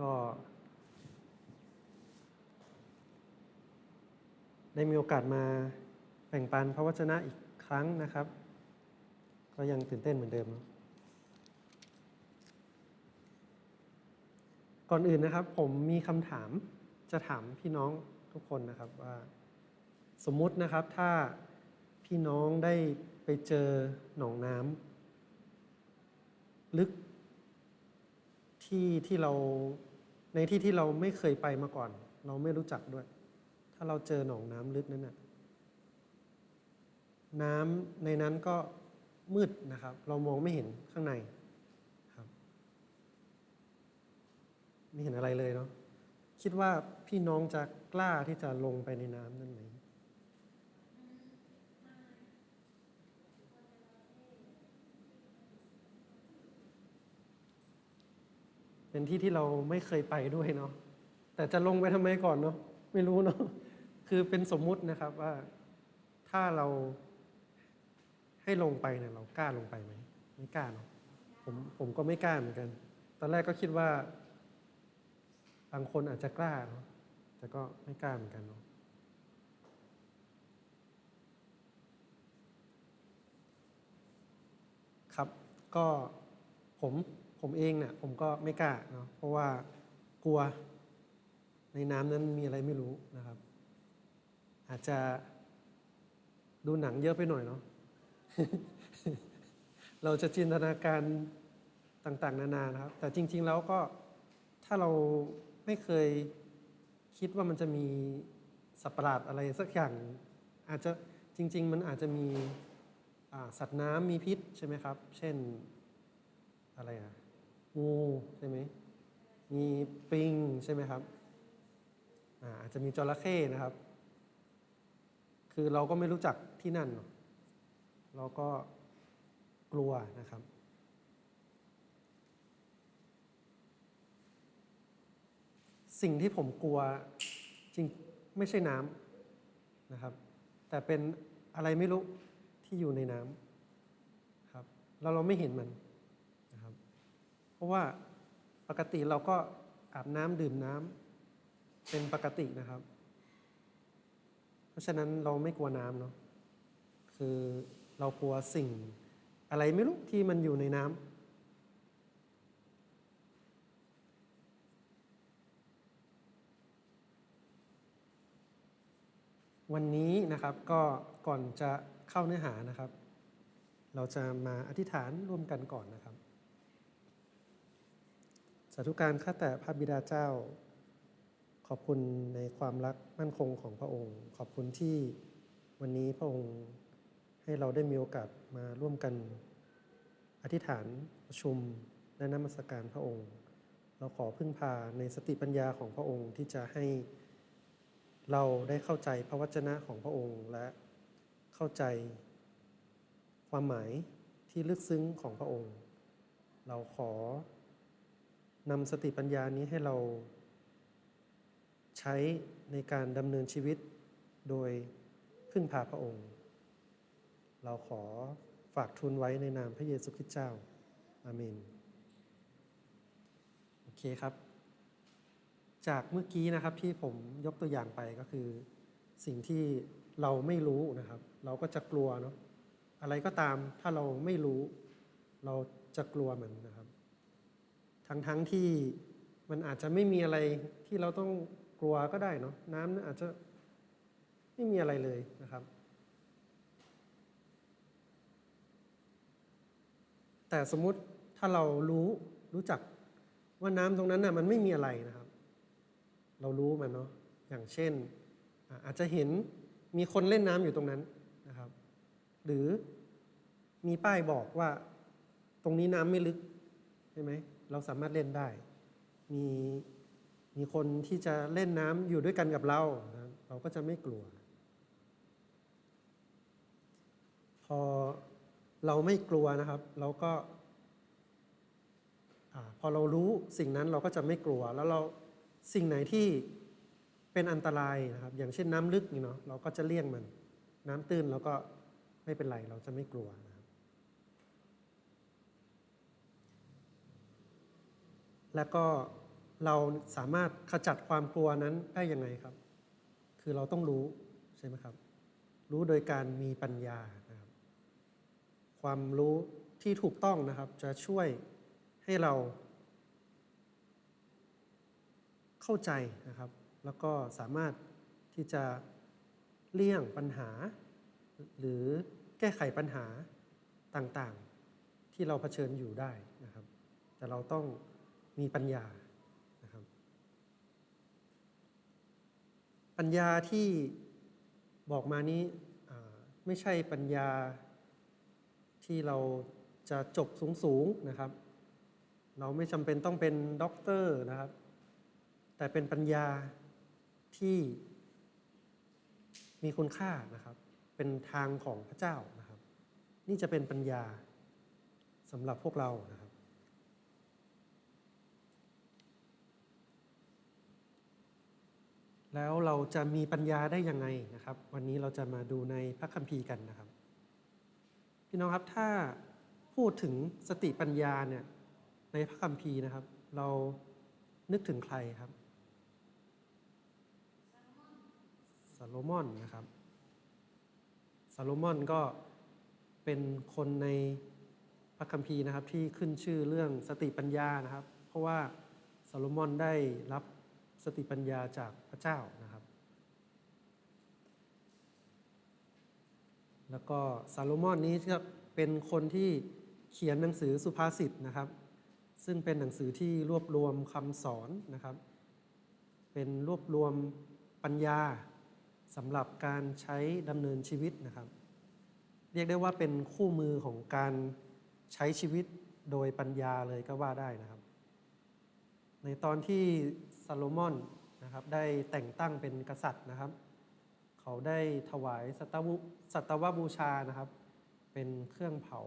ก็ ได้มีโอกาสมาแบ่งปันพระวจนะอีกครั้งนะครับ ก็ยังตื่นเต้นเหมือนเดิม ก่อนอื่นนะครับ ผมมีคำถามจะถามพี่น้องทุกคนนะครับว่าสมมุตินะครับถ้าพี่น้องได้ไปเจอหนองน้ำลึก ที่ที่เราในที่ที่เราไม่เคยไปมาก่อน เราไม่รู้จักด้วย ถ้าเราเจอหนองน้ำลึกนั้นน่ะน้ำในนั้นก็มืดนะครับ เรามองไม่เห็นข้างในครับ ไม่เห็นอะไรเลยเนาะคิดว่าพี่น้องจะกล้าที่จะลงไปในน้ำนั้นไหม เป็นที่ที่เราไม่เคยไปด้วยเนาะแต่จะลงไปทำไมก่อนเนาะไม่รู้เนาะคือเป็นสมมุตินะครับว่าถ้าเราให้ลงไปเนี่ยเรากล้าลงไปไหมไม่กล้าเนาะผมผมก็ไม่กล้าเหมือนกัน ตอนแรกก็คิดว่า บางคนอาจจะกล้าเนาะแต่ก็ไม่กล้าเหมือนกันเนาะครับ ก็ผม ผมเองเนี่ยผมก็ไม่กล้าเนาะเพราะว่ากลัวในน้ำนั้นมีอะไรไม่รู้นะครับ อาจจะดูหนังเยอะไปหน่อยเนาะเราจะจินตนาการต่างๆ นานานะครับ แต่จริง ๆ แล้วก็ถ้าเราไม่เคยคิดว่ามันจะมีสัตว์ประหลาดอะไรสักอย่าง อาจจะจริง ๆ มันอาจจะมีสัตว์น้ำมีพิษใช่ไหมครับ เช่นอะไรอะ งูใช่ไหมมีปลิงใช่ไหมครับอาจจะมีจระเข้นะครับ คือเราก็ไม่รู้จักที่นั่น เราก็กลัวนะครับ สิ่งที่ผมกลัวจริงไม่ใช่น้ำนะครับ แต่เป็นอะไรไม่รู้ที่อยู่ในน้ำครับ แล้วเราไม่เห็นมัน เพราะว่าปกติเราก็อาบน้ำดื่มน้ำเป็นปกตินะครับ เพราะฉะนั้นเราไม่กลัวน้ำเนาะคือเรากลัวสิ่งอะไรไม่รู้ที่มันอยู่ในน้ำวันนี้นะครับก็ก่อนจะเข้าเนื้อหานะครับ เราจะมาอธิษฐานร่วมกันก่อนนะครับ สาธุการข้าแต่พระบิดาเจ้า ขอบคุณในความรักมั่นคงของพระองค์ ขอบคุณที่วันนี้พระองค์ให้เราได้มีโอกาสมาร่วมกัน อธิษฐานประชุมและนมัสการพระองค์ เราขอพึ่งพาในสติปัญญาของพระองค์ที่จะให้เราได้เข้าใจพระวจนะของพระองค์และเข้าใจความหมายที่ลึกซึ้งของพระองค์ เราขอ นำสติปัญญานี้ให้เราใช้ในการดำเนินชีวิตโดยพึ่งพาพระองค์ เราขอฝากทูลไว้ในนามพระเยซูคริสต์เจ้า อาเมน โอเคครับ จากเมื่อกี้นะครับที่ผมยกตัวอย่างไปก็คือ สิ่งที่เราไม่รู้นะครับ เราก็จะกลัวเนาะอะไรก็ตามถ้าเราไม่รู้ เราจะกลัวมันนะครับ ทั้งทั้งที่มันอาจจะไม่มีอะไรที่เราต้องกลัวก็ได้เนาะน้ำเนี่ยอาจจะไม่มีอะไรเลยนะครับ แต่สมมุติถ้าเรารู้รู้จักว่าน้ำตรงนั้นน่ะมันไม่มีอะไรนะครับ เรารู้มันเนาะอย่างเช่นอะอาจจะเห็นมีคนเล่นน้ำอยู่ตรงนั้นนะครับ หรือมีป้ายบอกว่าตรงนี้น้ำไม่ลึกใช่ไหม เราสามารถเล่นได้ มีมีคนที่จะเล่นน้ำอยู่ด้วยกันกับเรานะเราก็จะไม่กลัว พอเราไม่กลัวนะครับ เราก็พอเรารู้สิ่งนั้นเราก็จะไม่กลัว แล้วเราสิ่งไหนที่เป็นอันตรายนะครับ อย่างเช่นน้ำลึกนี่เนาะเราก็จะเลี่ยงมัน น้ำตื้นเราก็ไม่เป็นไรเราจะไม่กลัวนะครับ แล้วก็เราสามารถขจัดความกลัวนั้นได้ยังไงครับ คือเราต้องรู้ใช่ไหมครับ รู้โดยการมีปัญญานะครับ ความรู้ที่ถูกต้องนะครับ จะช่วยให้เรา เข้าใจนะครับ แล้วก็สามารถที่จะเลี่ยงปัญหา หรือแก้ไขปัญหาต่างๆ ที่เราเผชิญอยู่ได้นะครับ แต่เราต้อง มีปัญญานะครับ ปัญญาที่บอกมานี้ไม่ใช่ปัญญาที่เราจะจบสูงๆนะครับ เราไม่จำเป็นต้องเป็นด็อกเตอร์นะครับ แต่เป็นปัญญาที่มีคุณค่านะครับ เป็นทางของพระเจ้านะครับ นี่จะเป็นปัญญาสำหรับพวกเรานะครับ แล้วเราจะมีปัญญาได้ยังไงนะครับ วันนี้เราจะมาดูในพระคัมภีร์กันนะครับ พี่น้องครับถ้าพูดถึงสติปัญญาเนี่ยในพระคัมภีร์นะครับ เรานึกถึงใครครับซาโลมอนนะครับซาโลมอนก็เป็นคนในพระคัมภีร์นะครับที่ขึ้นชื่อเรื่องสติปัญญานะครับ เพราะว่าซาโลมอนได้รับ สติปัญญาจากพระเจ้านะครับ แล้วก็ซาโลมอนนี้ก็เป็นคนที่เขียนหนังสือสุภาษิตนะครับ ซึ่งเป็นหนังสือที่รวบรวมคำสอนนะครับ เป็นรวบรวมปัญญาสำหรับการใช้ดำเนินชีวิตนะครับ เรียกได้ว่าเป็นคู่มือของการใช้ชีวิตโดยปัญญาเลยก็ว่าได้นะครับ ในตอนที่ ซาโลมอนนะครับได้แต่งตั้งเป็นกษัตริย์นะครับ เขาได้ถวายสัตวสัตวบูชานะครับ เป็นเครื่องเผา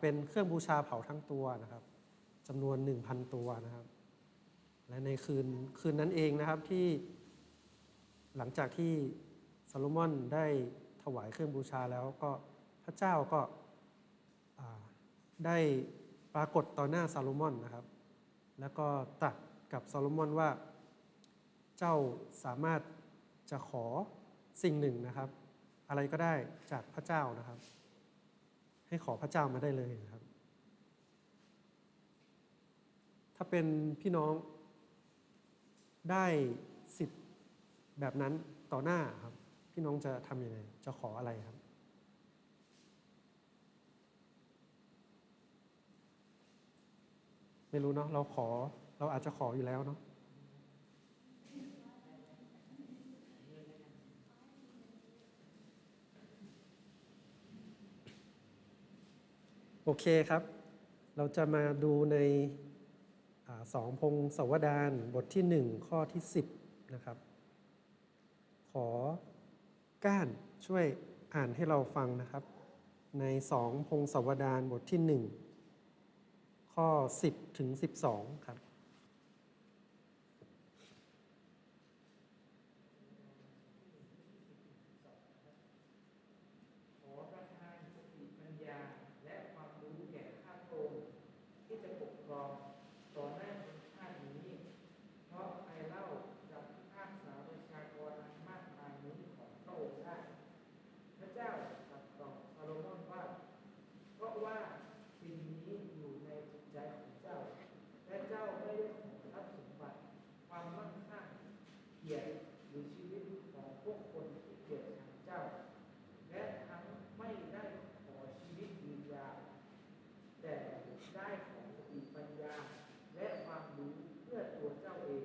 เป็นเครื่องบูชาเผาทั้งตัวนะครับจำนวน 1,000 ตัวนะครับ และในคืนคืนนั้นเองนะครับที่หลังจากที่ซาโลมอนได้ถวายเครื่องบูชาแล้วก็พระเจ้าก็าได้ปรากฏต่อหน้าซาโลมอนนะครับ แล้วก็ตรัส กับซาโลมอนว่า เจ้าสามารถจะขอสิ่งหนึ่งนะครับ อะไรก็ได้จากพระเจ้านะครับ ให้ขอพระเจ้ามาได้เลยนะครับ ถ้าเป็นพี่น้องได้สิทธิ์แบบนั้นต่อหน้าครับ พี่น้องจะทำยังไง จะขออะไรครับไม่รู้เนาะเราขอ เราอาจจะขออยู่แล้วเนาะโอเคครับ เราจะมาดูในอสองพงศาวดารบทที่หนึ่งข้อที่ 10 นะครับ ขอก้านช่วยอ่านให้เราฟังนะครับ ในสองพงศาวดารบทที่หนึ่งข้อ 10 ถึง 12 ครับ ขอประทานสติปัญญาและความรู้แก่ข้าพระองค์ที่จะปกครองต่อหน้าชนชาตินี้ เพราะใครเล่าจะพิพากษาประชากรอันมากมายนี้ของพระองค์ได้ พระเจ้าตรัสตอบซาโลมอนว่า เพราะว่าสิ่งนี้อยู่ในจิตใจของเจ้า และเจ้าไม่ได้ขอทรัพย์สมบัติ ความมั่งคั่งเกียรติหรือชีวิตของพวกคนที่เกลียดชังเจ้า และทั้งไม่ได้ขอชีวิตยืนยาวแต่ได้ขอสติปัญญา และความรู้เพื่อตัวเจ้าเอง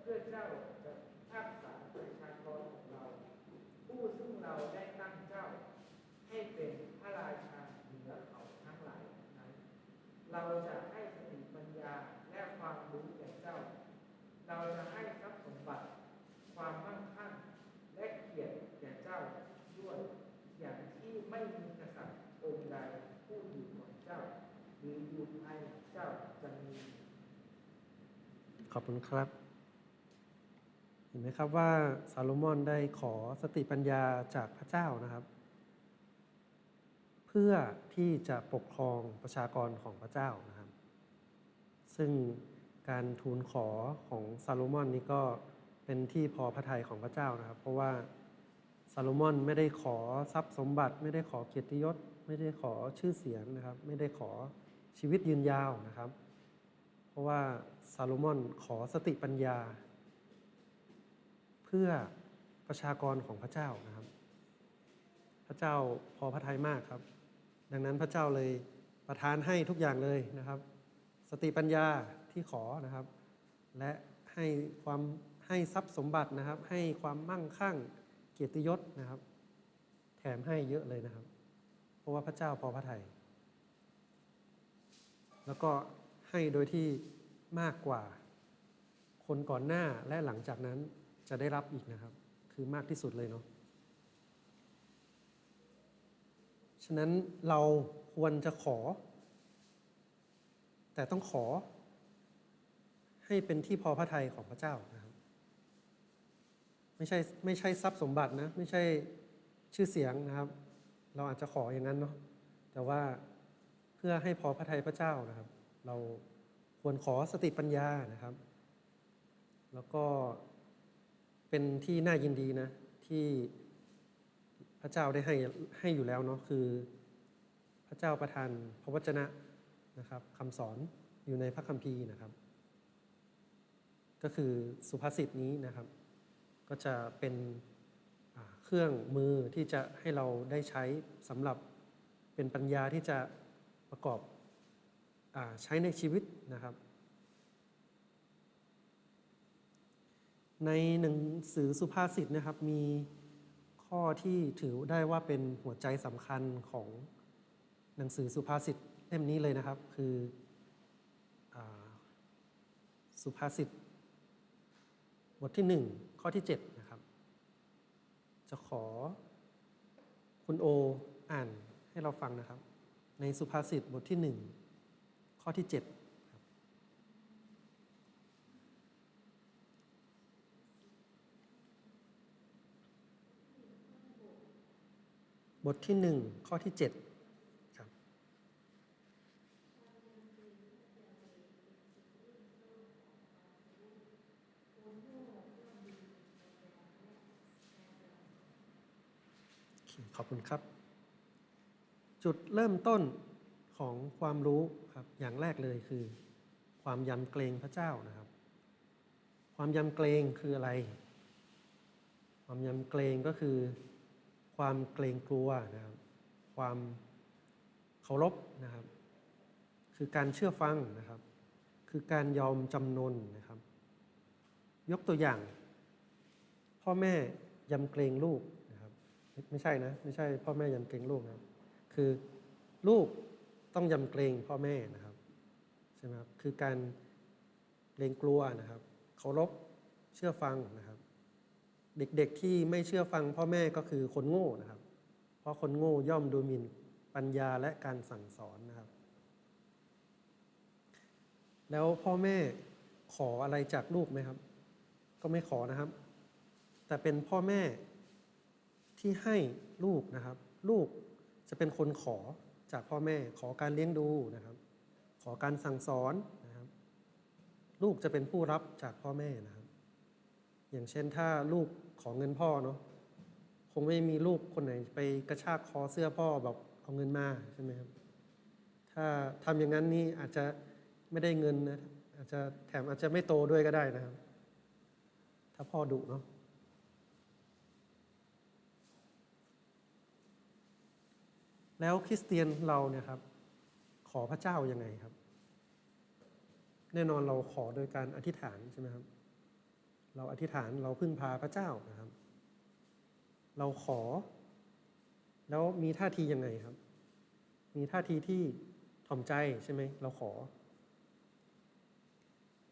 เพื่อเจ้าจะพากษาประชากรของเรา ผู้ซึ่งเราได้ตั้งเจ้า ให้เป็นพระราชาเหนือเขาทั้งหลายนั้น เราจะให้สติปัญญาและความรู้แก่เจ้า เราจะให้ทรัพย์สมบัติ ความมั่งคั่ง และเกียรติแก่เจ้าด้วย อย่างที่ไม่มีกษัตริย์องค์ใดผู้อยู่ก่อนเจ้า หรืออยู่ภายหลังเจ้าจะมี ขอบคุณครับ เห็นไหมครับว่าซาโลมอนได้ขอสติปัญญาจากพระเจ้านะครับ เพื่อที่จะปกครองประชากรของพระเจ้านะครับ ซึ่งการทูลขอของซาโลมอนนี่ก็เป็นที่พอพระทัยของพระเจ้านะครับ เพราะว่าซาโลมอนไม่ได้ขอทรัพย์สมบัติ ไม่ได้ขอเกียรติยศ ไม่ได้ขอชื่อเสียงนะครับ ไม่ได้ขอ ชีวิตยืนยาวนะครับ เพราะว่าซาโลมอนขอสติปัญญา เพื่อประชากรของพระเจ้านะครับ พระเจ้าพอพระทัยมากครับ ดังนั้นพระเจ้าเลยประทานให้ทุกอย่างเลยนะครับ สติปัญญาที่ขอนะครับ และให้ความให้ทรัพย์สมบัตินะครับ ให้ความมั่งคั่งเกียรติยศนะครับ แถมให้เยอะเลยนะครับ เพราะว่าพระเจ้าพอพระทัย แล้วก็ให้โดยที่มากกว่า คนก่อนหน้าและหลังจากนั้นจะได้รับอีกนะครับ คือมากที่สุดเลยเนาะฉะนั้นเราควรจะขอ แต่ต้องขอ ให้เป็นที่พอพระทัยของพระเจ้านะครับ ไม่ใช่ไม่ใช่ทรัพย์สมบัตินะ ไม่ใช่ชื่อเสียงนะครับ เราอาจจะขออย่างนั้นเนาะแต่ว่า เพื่อให้พอพระทัยพระเจ้านะครับ เราควรขอสติปัญญานะครับ แล้วก็เป็นที่น่ายินดีนะ ที่พระเจ้าได้ให้ให้อยู่แล้วเนาะคือ พระเจ้าประทานพระวจนะนะครับคำสอนอยู่ในพระคัมภีร์นะครับ ก็คือสุภาษิตนี้นะครับ ก็จะเป็นเครื่องมือที่จะให้เราได้ใช้สำหรับเป็นปัญญาที่จะ ประกอบอใช้ในชีวิตนะครับ ในหนังสือสุภาษิตนะครับมีข้อที่ถือได้ว่าเป็นหัวใจสำคัญของหนังสือสุภาษิตเล่มนี้เลยนะครับ คืออสุภาษิตบทที่หนึ่งข้อที่เจ็ดนะครับ จะขอคุณโออ่านให้เราฟังนะครับ ในสุภาษิตบทที่หนึ่งข้อที่เจ็ดบทที่หนึ่งข้อที่เจ็ดครับขอบคุณครับ จุดเริ่มต้นของความรู้ครับอย่างแรกเลยคือ ความยำเกรงพระเจ้านะครับ ความยำเกรงคืออะไร ความยำเกรงก็คือ ความเกรงกลัวนะครับ ความเคารพนะครับ คือการเชื่อฟังนะครับ คือการยอมจำนนนะครับ ยกตัวอย่าง พ่อแม่ยำเกรงลูกนะครับ ไม่ใช่นะ ไม่ใช่ พ่อแม่ยำเกรงลูกนะครับ คือลูกต้องยำเกรงพ่อแม่นะครับใช่ไหมครับคือการเกรงกลัวนะครับเคารพเชื่อฟังนะครับ เด็กๆที่ไม่เชื่อฟังพ่อแม่ก็คือคนโง่นะครับ เพราะคนโง่ย่อมดูหมิ่นปัญญาและการสั่งสอนนะครับ แล้วพ่อแม่ขออะไรจากลูกไหมครับ ก็ไม่ขอนะครับ แต่เป็นพ่อแม่ที่ให้ลูกนะครับ ลูก จะเป็นคนขอจากพ่อแม่ขอการเลี้ยงดูนะครับ ขอการสั่งสอนนะครับ ลูกจะเป็นผู้รับจากพ่อแม่นะครับ อย่างเช่นถ้าลูกขอเงินพ่อเนาะคงไม่มีลูกคนไหนไปกระชากคอเสื้อพ่อแบบเอาเงินมาใช่ไหมครับ ถ้าทำอย่างนั้นนี่อาจจะไม่ได้เงินนะอาจจะแถมอาจจะไม่โตด้วยก็ได้นะครับ ถ้าพ่อดุเนาะ แล้วคริสเตียนเราเนี่ยครับขอพระเจ้ายังไงครับ แน่นอนเราขอโดยการอธิษฐานใช่ไหมครับ เราอธิษฐานเราพึ่งพาพระเจ้านะครับ เราขอ แล้วมีท่าทียังไงครับ มีท่าทีที่ถ่อมใจใช่ไหมเราขอ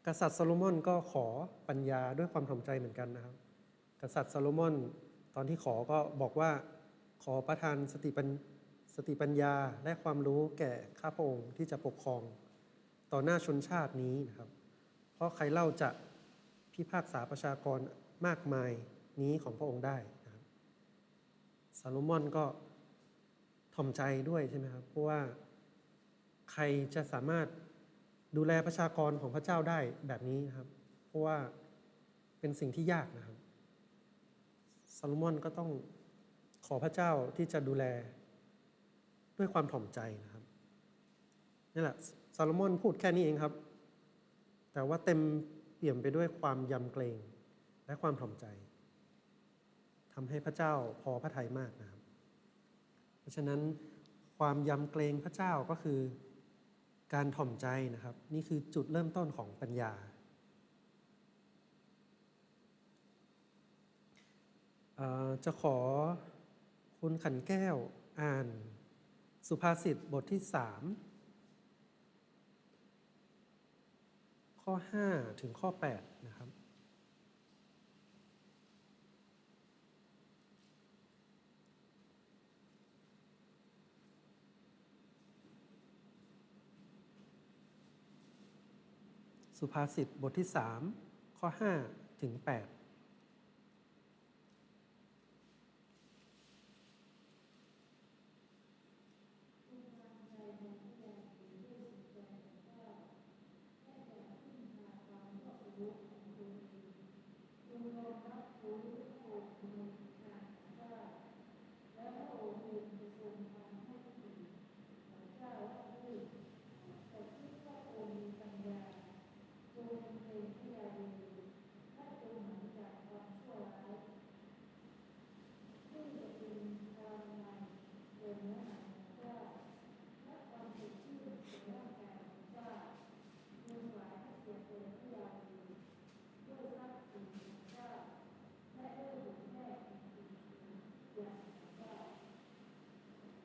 กษัตริย์โซโลมอนก็ขอปัญญาด้วยความถ่อมใจเหมือนกันนะครับ กษัตริย์โซโลมอนตอนที่ขอก็บอกว่าขอประทานสติปัญ สติปัญญาและความรู้แก่ข้าพระองค์ที่จะปกครอง ต่อหน้าชนชาตินี้นะครับ เพราะใครเล่าจะพิพากษาประชากรมากมายนี้ของพระองค์ได้นะครับซาโลมอนก็ถ่อมใจด้วยใช่ไหมครับเพราะว่าใครจะสามารถดูแลประชากรของพระเจ้าได้แบบนี้นะครับ เพราะว่าเป็นสิ่งที่ยากนะครับซาโลมอนก็ต้องขอพระเจ้าที่จะดูแล ด้วยความถ่อมใจนะครับนี่แหละซาโลมอนพูดแค่นี้เองครับ แต่ว่าเต็มเปี่ยมไปด้วยความยำเกรงและความถ่อมใจทำให้พระเจ้าพอพระทัยมากนะครับ เพราะฉะนั้นความยำเกรงพระเจ้าก็คือการถ่อมใจนะครับ นี่คือจุดเริ่มต้นของปัญญาจะขอคุณขันแก้วอ่าน สุภาษิตบทที่สามข้อ5ถึงข้อ8นะครับ สุภาษิตบทที่3ข้อ5ถึง8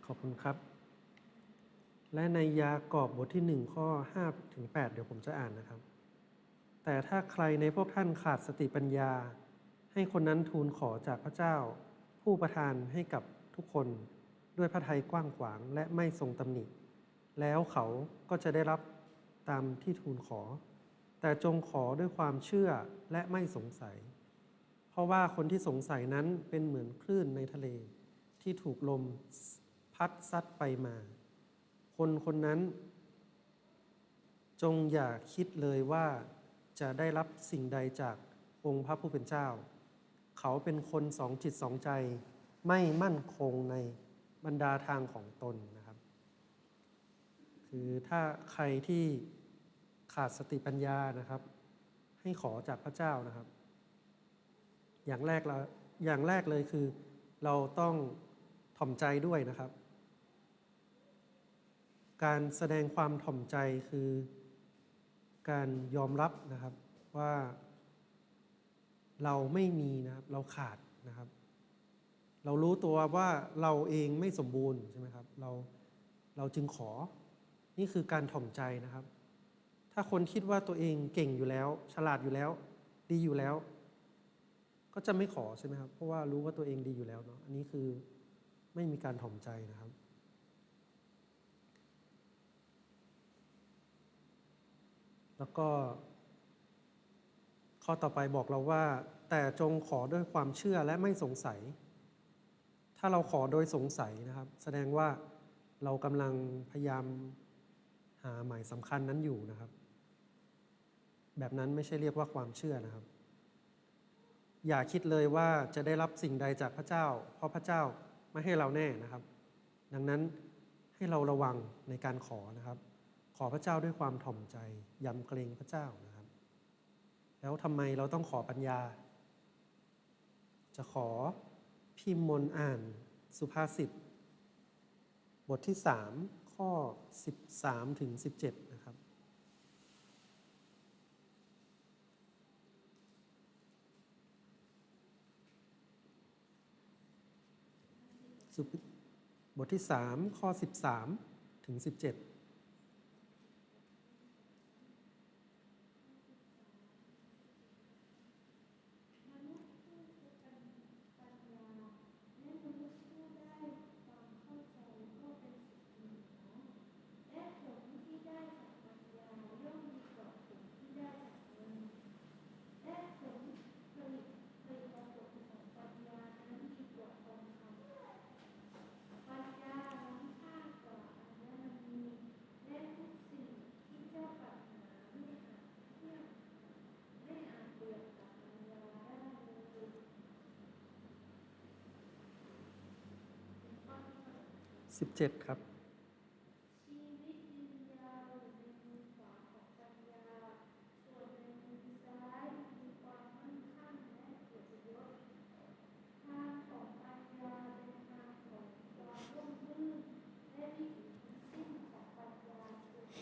ขอบ คุณครับ และในยากอบบทที่ 1 ข้อ5ถึง8เดี๋ยวผมจะอ่านนะครับ แต่ถ้าใครในพวกท่านขาดสติปัญญา ให้คนนั้นทูลขอจากพระเจ้า ผู้ประทานให้กับทุกคนด้วยพระทัยกว้างขวางและไม่ทรงตำหนิ แล้วเขาก็จะได้รับตามที่ทูลขอ แต่จงขอด้วยความเชื่อและไม่สงสัย เพราะว่าคนที่สงสัยนั้นเป็นเหมือนคลื่นในทะเลที่ถูกลม พัดซัดไปมา คนคนนั้น จงอย่าคิดเลยว่าจะได้รับสิ่งใดจากองค์พระผู้เป็นเจ้า เขาเป็นคนสองจิตสองใจ ไม่มั่นคงในบรรดาทางของตนนะครับ คือถ้าใครที่ขาดสติปัญญานะครับ ให้ขอจากพระเจ้านะครับ อย่างแรกเราอย่างแรกเลยคือ เราต้องถ่อมใจด้วยนะครับ การแสดงความถ่อมใจคือการยอมรับนะครับว่าเราไม่มีนะครับเราขาดนะครับ เรารู้ตัวว่าเราเองไม่สมบูรณ์ใช่ไหมครับเราเราจึงขอนี่คือการถ่อมใจนะครับ ถ้าคนคิดว่าตัวเองเก่งอยู่แล้ว ฉลาดอยู่แล้ว ดีอยู่แล้ว ก็จะไม่ขอใช่ไหมครับเพราะว่ารู้ว่าตัวเองดีอยู่แล้วเนาะอันนี้คือไม่มีการถ่อมใจนะครับ แล้วก็ข้อต่อไปบอกเราว่า แต่จงขอด้วยความเชื่อและไม่สงสัย ถ้าเราขอโดยสงสัยนะครับ แสดงว่าเรากำลังพยายามหาหมายสำคัญนั้นอยู่นะครับ แบบนั้นไม่ใช่เรียกว่าความเชื่อนะครับ อย่าคิดเลยว่าจะได้รับสิ่งใดจากพระเจ้า เพราะพระเจ้าไม่ให้เราแน่นะครับ ดังนั้นให้เราระวังในการขอนะครับ อพระเจ้าด้วยความถ่อมใจยำเกรงพระเจ้านะครับ แล้วทำไมเราต้องขอปัญญา จะขอพิมพ์มนอ่านสุภาษิตบทที่ 3 ข้อ 13 ถึง 17 นะครับ บทที่ 3 ข้อ 13 ถึง 17 ปัญญาล้ำค่ากว่าอัญมณี 17 ครับ ชีวิตยืนยาวอยู่ในมือขวาของปัญญา ส่วนในมือซ้ายมีความมั่งคั่งและเกียรติยศทางของปัญญาเป็นทางของความร่มรื่นและวิถีทั้งสิ้นของปัญญาคือคว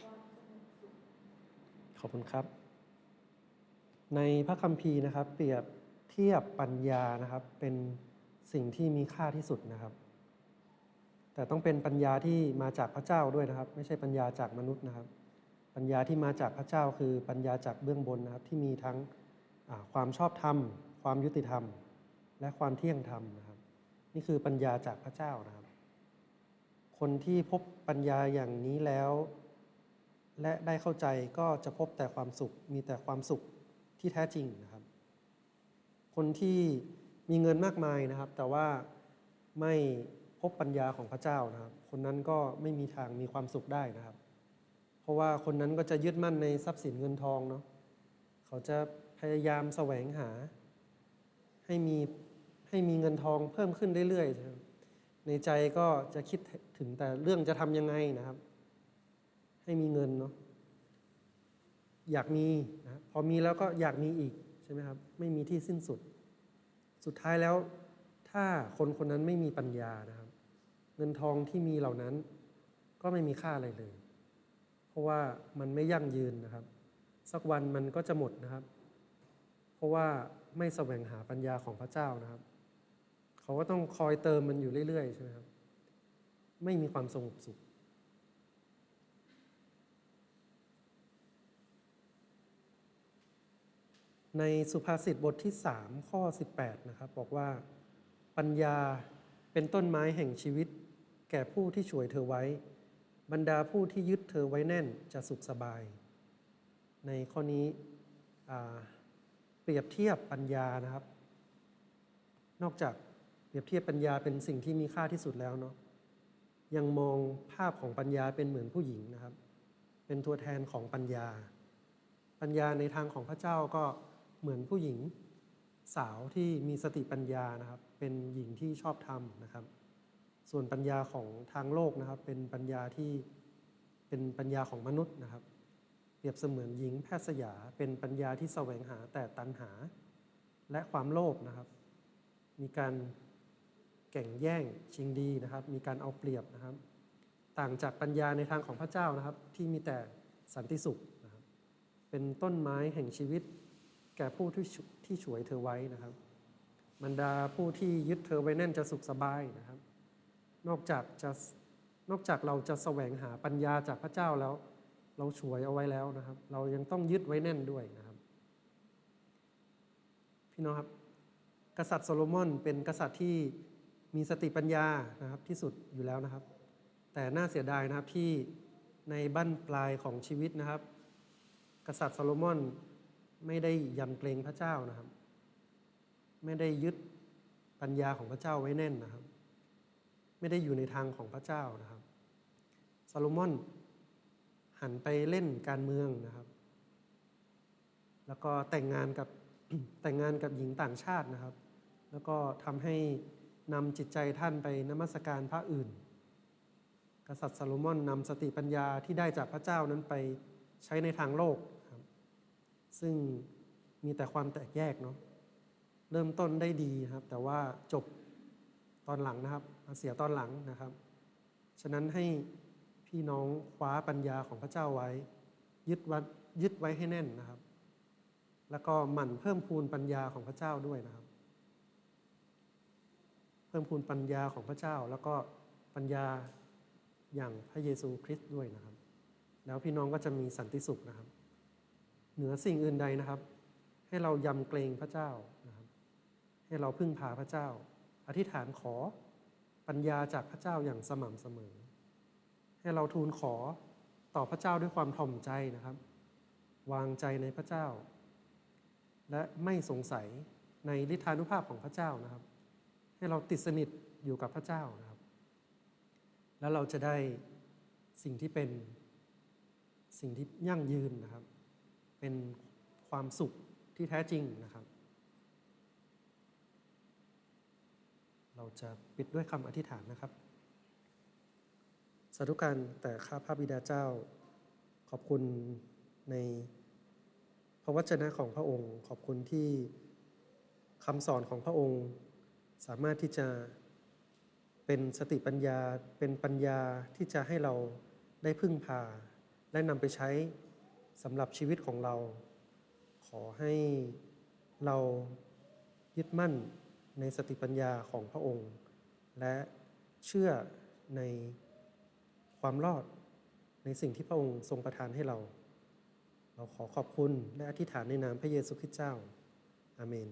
ามสงบสุขขอบคุณครับ ในพระคัมภีร์นะครับ เปรียบเทียบปัญญานะครับ เป็นสิ่งที่มีค่าที่สุดนะครับ แต่ต้องเป็นปัญญาที่มาจากพระเจ้าด้วยนะครับ ไม่ใช่ปัญญาจากมนุษย์นะครับ ปัญญาที่มาจากพระเจ้าคือปัญญาจากเบื้องบนนะครับ ที่มีทั้งความชอบธรรม ความยุติธรรม และความเที่ยงธรรมนะครับ นี่คือปัญญาจากพระเจ้านะครับ คนที่พบปัญญาอย่างนี้แล้ว และได้เข้าใจก็จะพบแต่ความสุข มีแต่ความสุขที่แท้จริงนะครับ คนที่มีเงินมากมายนะครับ แต่ว่าไม่ พบปัญญาของพระเจ้านะครับ คนนั้นก็ไม่มีทางมีความสุขได้นะครับ เพราะว่าคนนั้นก็จะยึดมั่นในทรัพย์สินเงินทองเนาะเขาจะพยายามแสวงหา ให้มีให้มีเงินทองเพิ่มขึ้นเรื่อยๆในใจก็จะคิดถึงแต่เรื่องจะทำยังไงนะครับ ให้มีเงินเนาะอยากมีนะพอมีแล้วก็อยากมีอีกใช่ไหมครับ ไม่มีที่สิ้นสุด สุดท้ายแล้วถ้าคนคนนั้นไม่มีปัญญานะครับ เงินทองที่มีเหล่านั้น ก็ไม่มีค่าอะไรเลย เพราะว่ามันไม่ยั่งยืนนะครับ สักวันมันก็จะหมดนะครับ เพราะว่าไม่แสวงหาปัญญาของพระเจ้านะครับ เขาก็ต้องคอยเติมมันอยู่เรื่อยๆใช่ไหมครับ ไม่มีความสงบสุขในสุภาษิตบทที่ 3 ข้อ 18 นะครับ บอกว่า ปัญญาเป็นต้นไม้แห่งชีวิต แก่ผู้ที่ช่วยเธอไว้ บรรดาผู้ที่ยึดเธอไว้แน่นจะสุขสบาย ในข้อนี้เปรียบเทียบปัญญานะครับ นอกจากเปรียบเทียบปัญญาเป็นสิ่งที่มีค่าที่สุดแล้วเนาะยังมองภาพของปัญญาเป็นเหมือนผู้หญิงนะครับ เป็นตัวแทนของปัญญา ปัญญาในทางของพระเจ้าก็เหมือนผู้หญิงสาวที่มีสติปัญญานะครับ เป็นหญิงที่ชอบธรรมนะครับ ส่วนปัญญาของทางโลกนะครับ เป็นปัญญาที่เป็นปัญญาของมนุษย์นะครับ เปรียบเสมือนหญิงแพทย์สยาเป็นปัญญาที่แสวงหาแต่ตัณหา และความโลภนะครับ มีการแข่งแย่งชิงดีนะครับ มีการเอาเปรียบนะครับ ต่างจากปัญญาในทางของพระเจ้านะครับ ที่มีแต่สันติสุขนะครับ เป็นต้นไม้แห่งชีวิต แก่ผู้ที่ที่ฉวยเธอไว้นะครับบรรดาผู้ที่ยึดเธอไว้แน่นจะสุขสบายนะครับ นอกจากจะนอกจากเราจะแสวงหาปัญญาจากพระเจ้าแล้ว เราฉวยเอาไว้แล้วนะครับ เรายังต้องยึดไว้แน่นด้วยนะครับ พี่น้องครับ กษัตริย์โซโลมอนเป็นกษัตริย์ที่มีสติปัญญานะครับที่สุดอยู่แล้วนะครับ แต่น่าเสียดายนะครับที่ในบั้นปลายของชีวิตนะครับ กษัตริย์โซโลมอนไม่ได้ยำเกรงพระเจ้านะครับ ไม่ได้ยึดปัญญาของพระเจ้าไว้แน่นนะครับ ไม่ได้อยู่ในทางของพระเจ้านะครับโซโลมอนหันไปเล่นการเมืองนะครับ แล้วก็แต่งงานกับแต่งงานกับหญิงต่างชาตินะครับ แล้วก็ทำให้นำจิตใจท่านไปนมัสการพระอื่น กษัตริย์ซาโลมอนนำสติปัญญาที่ได้จากพระเจ้านั้นไปใช้ในทางโลกครับ ซึ่งมีแต่ความแตกแยกเนาะเริ่มต้นได้ดีนะครับ แต่ว่าจบตอนหลังนะครับ เสียตอนหลังนะครับ ฉะนั้นให้พี่น้องคว้าปัญญาของพระเจ้าไว้ ยึดวัดยึดไว้ให้แน่นนะครับ แล้วก็หมั่นเพิ่มพูนปัญญาของพระเจ้าด้วยนะครับ เพิ่มพูนปัญญาของพระเจ้า แล้วก็ปัญญาอย่างพระเยซูคริสต์ด้วยนะครับ แล้วพี่น้องก็จะมีสันติสุขนะครับ เหนือสิ่งอื่นใดนะครับ ให้เรายำเกรงพระเจ้านะครับ ให้เราพึ่งพาพระเจ้า อธิษฐานขอ ปัญญาจากพระเจ้าอย่างสม่ำเสมอ ให้เราทูลขอต่อพระเจ้าด้วยความถ่อมใจนะครับ วางใจในพระเจ้า และไม่สงสัยในฤทธานุภาพของพระเจ้านะครับ ให้เราติดสนิทอยู่กับพระเจ้านะครับ แล้วเราจะได้สิ่งที่เป็นสิ่งที่ยั่งยืนนะครับ เป็นความสุขที่แท้จริงนะครับ เราจะปิดด้วยคำอธิษฐานนะครับ สาธุการแต่ข้าพระบิดาเจ้า ขอบคุณในพระวจนะของพระองค์ ขอบคุณที่คำสอนของพระองค์ สามารถที่จะเป็นสติปัญญาเป็นปัญญาที่จะให้เราได้พึ่งพา และนำไปใช้สำหรับชีวิตของเรา ขอให้เรายึดมั่น ในสติปัญญาของพระองค์ และเชื่อในความรอดในสิ่งที่พระองค์ทรงประทานให้เรา เราขอขอบคุณและอธิษฐานในนามพระเยซูคริสต์เจ้า อาเมน